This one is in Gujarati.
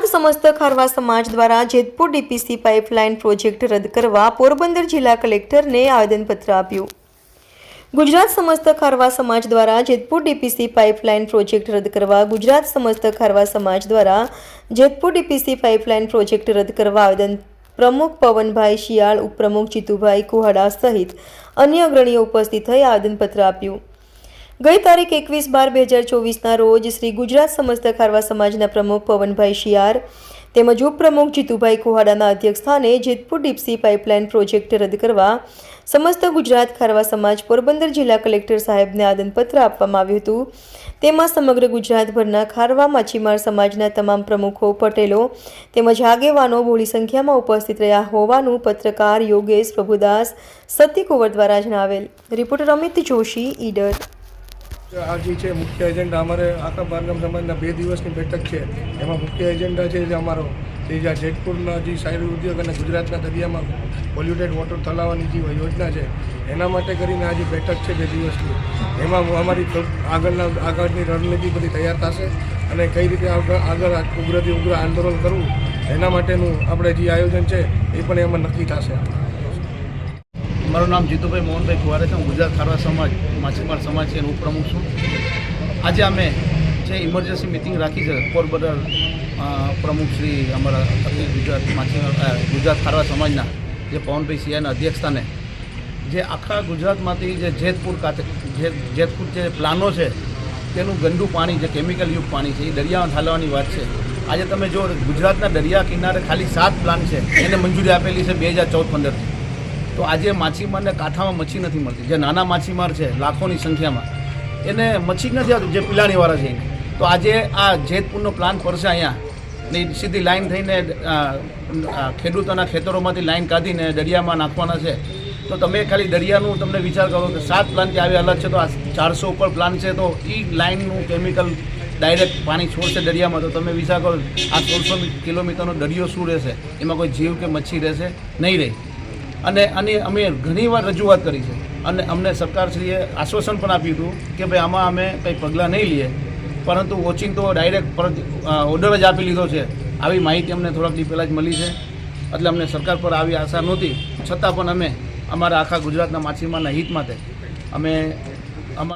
સમસ્ત ખારવા સમાજ દ્વારા જેતપુર ડીપીસી પાઇપલાઇન પ્રોજેક્ટ રદ કરવા પોરબંદર જિલ્લા કલેક્ટરને આવેદનપત્ર આપ્યું. ગુજરાત સમસ્ત ખારવા સમાજ દ્વારા જેતપુર ડીપીસી પાઇપલાઇન પ્રોજેક્ટ રદ કરવા ગુજરાત સમસ્ત ખારવા સમાજ દ્વારા જેતપુર ડીપીસી પાઇપલાઇન પ્રોજેક્ટ રદ કરવા આવેદન પ્રમુખ પવનભાઈ શિયાળ, ઉપપ્રમુખ જીતુભાઈ કુહાડા સહિત અન્ય અગ્રણીઓ ઉપસ્થિત થઈ આવેદનપત્ર આપ્યું. ગઈ તારીખ એકવીસ બાર બે હજાર ચોવીસના રોજ શ્રી ગુજરાત સમસ્ત ખારવા સમાજના પ્રમુખ પવનભાઈ શિયાર તેમજ ઉપપ્રમુખ જીતુભાઈ કુહાડાના અધ્યક્ષસ્થાને જેતપુર ડીપસી પાઇપલાઇન પ્રોજેક્ટ રદ કરવા સમસ્ત ગુજરાત ખારવા સમાજ પોરબંદર જિલ્લા કલેક્ટર સાહેબને આદનપત્ર આપવામાં આવ્યું હતું. તેમાં સમગ્ર ગુજરાતભરના ખારવા, માછીમાર સમાજના તમામ પ્રમુખો, પટેલો તેમજ આગેવાનો બહોળી સંખ્યામાં ઉપસ્થિત રહ્યા હોવાનું પત્રકાર યોગેશ પ્રભુદાસ સત્યકુંવર દ્વારા જણાવેલ. રિપોર્ટર અમિત જોશી, ઈડર. આ જે છે, મુખ્ય એજન્ડા અમારે આખા બારગામ સમાજના બે દિવસની બેઠક છે. એમાં મુખ્ય એજન્ડા છે જે અમારો, જે જ્યાં જેતપુરના જે સાયર ઉદ્યોગ અને ગુજરાતના દરિયામાં પોલ્યુટેડ વોટર તલાવવાની જે યોજના છે, એના માટે કરીને આ જે બેઠક છે બે દિવસની. એમાં અમારી આગળના, આગળની રણનીતિ બધી તૈયાર થશે અને કઈ રીતે આગળ ઉગ્રથી ઉગ્ર આંદોલન કરવું, એના માટેનું આપણે જે આયોજન છે એ પણ એમાં નક્કી થશે. મારું નામ જીતુભાઈ મોહનભાઈ કુવારે છે. હું ગુજરાત ખારવા સમાજ, માછીમાર સમાજ છે એનો પ્રમુખ છું. આજે અમે જે ઇમરજન્સી મિટિંગ રાખી છે પોરબંદર પ્રમુખ શ્રી અમારા અખિલ ગુજરાત માછીમાર ગુજરાત ખારવા સમાજના જે પવનભાઈ સિંહના અધ્યક્ષસ્થાને, જે આખા ગુજરાતમાંથી જે જેતપુર કાતે જેતપુર જે પ્લાનો છે, તેનું ગંદુ પાણી, જે કેમિકલયુક્ત પાણી છે, એ દરિયામાં ઠાલવાની વાત છે. આજે તમે જો ગુજરાતના દરિયા કિનારે ખાલી સાત પ્લાન છે, એને મંજૂરી આપેલી છે બે હજાર ચૌદ પંદરથી. તો આજે માછીમારને કાંઠામાં મચ્છી નથી મળતી. જે નાના માછીમાર છે, લાખોની સંખ્યામાં, એને મચ્છી નથી આવતી, જે પિલાણીવાળા છે. તો આજે આ જેતપુરનો પ્લાન પડશે અહીંયા. ને સીધી લાઈન થઈને ખેડૂતોના ખેતરોમાંથી લાઈન કાઢીને દરિયામાં નાખવાના છે. તો તમે ખાલી દરિયાનું તમને વિચાર કરો કે સાત પ્લાન કે આવે અલગ છે, તો આ ચારસો ઉપર પ્લાન છે, તો એ લાઈનનું કેમિકલ ડાયરેક્ટ પાણી છોડશે દરિયામાં. તો તમે વિચાર કરો, આ સોળસો કિલોમીટરનો દરિયો શું રહેશે? એમાં કોઈ જીવ કે મચ્છી રહેશે? નહીં રહે. અને આની અમે ઘણીવાર રજૂઆત કરી છે. અને અમને સરકારશ્રીએ આશ્વાસન પણ આપ્યું હતું કે ભાઈ, આમાં અમે કંઈ પગલાં નહીં લઈએ. પરંતુ વોચિંગ તો ડાયરેક્ટ પરત ઓર્ડર જ આપી લીધો છે. આવી માહિતી અમને થોડાક દી પહેલાં જ મળી છે. એટલે અમને સરકાર પર આવી આશા નહોતી. છતાં પણ અમે અમારા આખા ગુજરાતના માછીમારના હિત માટે અમે